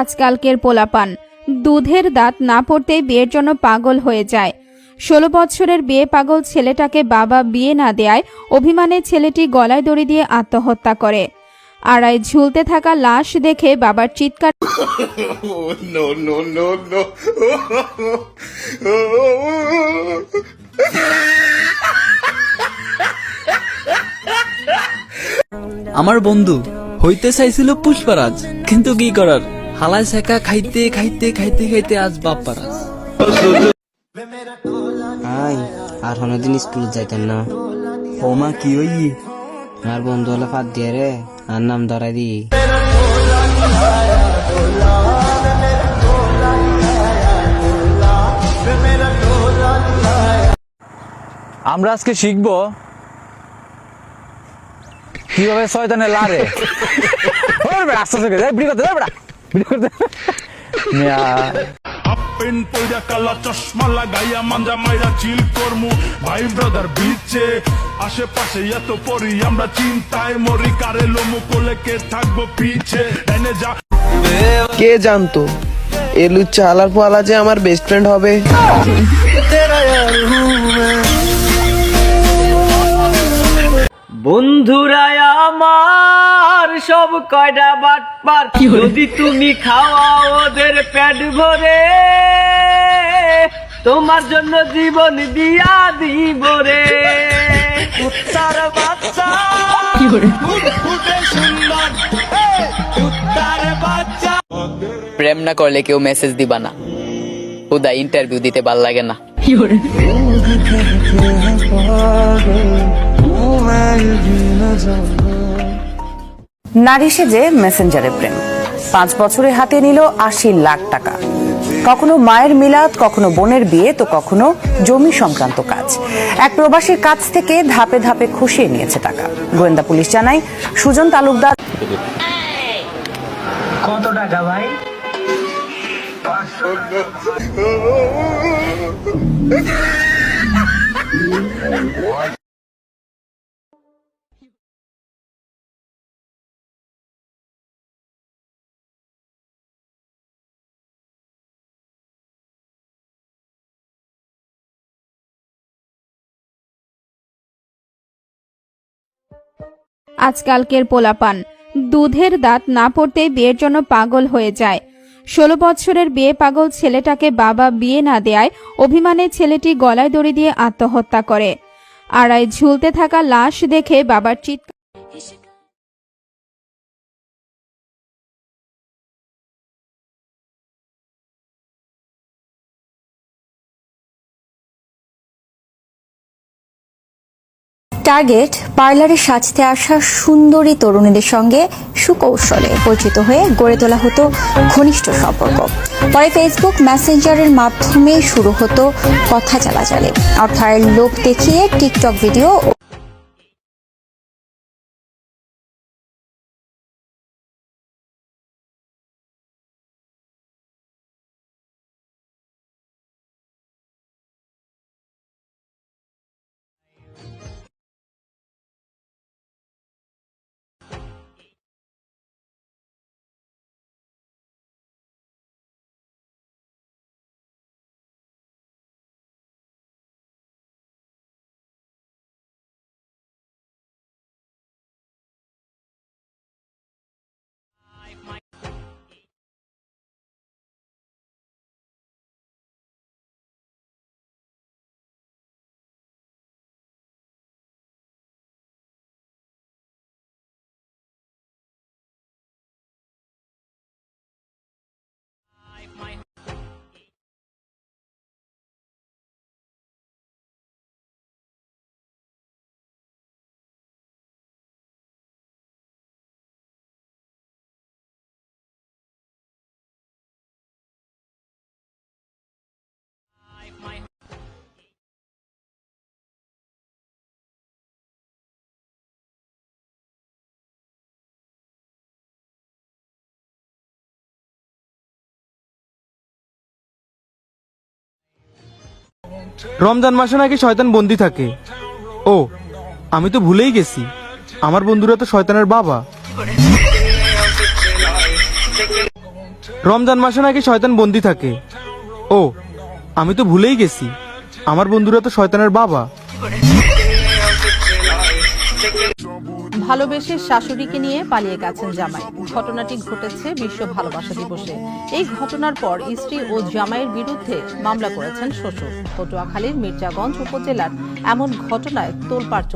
আজকালকের পোলাপান। দুধের দাঁত না পড়তেই বিয়ের জন্য পাগল হয়ে যায়। ষোলো বছরের বিয়ে পাগল ছেলেটাকে বাবা বিয়ে না দেয়ায় অভিমানে ছেলেটি গলায় দড়ি দিয়ে আত্মহত্যা করে। আড়াই ঝুলতে থাকা লাশ দেখে বাবার চিৎকার. আমার বন্ধু হইতে চাইছিল পুষ্পারাজ কিন্তু কি করার? হালাই শেখা খাইতে খাইতে খাইতে খাইতে আজ বাপ্পারাজ আই আর কোনোদিন স্কুল যাইতেন না। ও মা কি হই? আর বন্ধু হলে ফাঁদ দিয়ে রে আর নাম ধরাই দি। আমরা আজকে শিখব কীভাবে শয়তানের লারে। আস্তে আস্তে বিড়ি। পইরা কালা চশমা লাগাইয়া মাঞ্জা মাইরা চিল করমু। ভাই ব্রাদার বিচে। আশেপাশে এত পরি আমরা চিন্তায় মরি। কারে লোমু কোলে কে থাকব পিছে? ডাইনে যা কে জানতো? এ লুচ্চা আলার পোয়ালা যে আমার বেস্ট ফ্রেন্ড হবে? বন্ধুরা সব কয়টা বাটপার। যদি তুমি খাওয়া ওদের পেট ভরে তোমার জন্য জীবন দিয়া দিব রে। কুত্তার বাচ্চা। ফুটফুটে সুন্দর। এই, বাচ্চা। প্রেম না করলে কেউ মেসেজ দিবা না। হুদা ইন্টারভিউ দিতে ভালো লাগে না। নারী সেজে মেসেঞ্জারে প্রেম। পাঁচ বছরে হাতে নিল আশি লাখ টাকা। কখনো মায়ের মিলাদ কখনো বোনের বিয়ে তো কখনো জমি সংক্রান্ত কাজ। এক প্রবাসীর কাছ থেকে ধাপে ধাপে খসিয়ে নিয়েছে টাকা। গোয়েন্দা পুলিশ জানায় সুজন তালুকদার কত টাকা ভাই? আজকালকের পোলাপান। দুধের দাঁত না পড়তেই বিয়ের জন্য পাগল হয়ে যায়। ষোলো বছরের বিয়ে পাগল ছেলেটাকে বাবা বিয়ে না দেয়ায় অভিমানে ছেলেটি গলায় দড়ি দিয়ে আত্মহত্যা করে। আড়াই ঝুলতে থাকা লাশ দেখে বাবার চিৎকার টার্গেট পার্লারে সাজতে আসা সুন্দরী তরুণীদের সঙ্গে সুকৌশলে পরিচিত হয়ে গড়ে তোলা হতো ঘনিষ্ঠ সম্পর্ক। পরে ফেসবুক মেসেঞ্জারের মাধ্যমে শুরু হতো কথা চালাচালি। অর্থাৎ লোক দেখিয়ে টিকটক ভিডিও রমজান মাসে নাকি শয়তান বন্দি থাকে। ও, আমি তো ভুলেই গেছি। আমার বন্ধুরা তো শয়তানের বাবা। রমজান মাসে নাকি শয়তান বন্দি থাকে। ও, আমি তো ভুলেই গেছি। আমার বন্ধুরা তো শয়তানের বাবা। ভালোবেসে শাশুড়িকে নিয়ে পালিয়ে গেছেন জামাই। ঘটনাটি ঘটেছে বিশ্ব ভালোবাসা দিবসে। এই ঘটনার পর স্ত্রী ও জামাইয়ের বিরুদ্ধে মামলা করেছেন শ্বশুর। পটুয়াখালীর মির্জাগঞ্জ উপজেলার এমন ঘটনায় তোলপাড়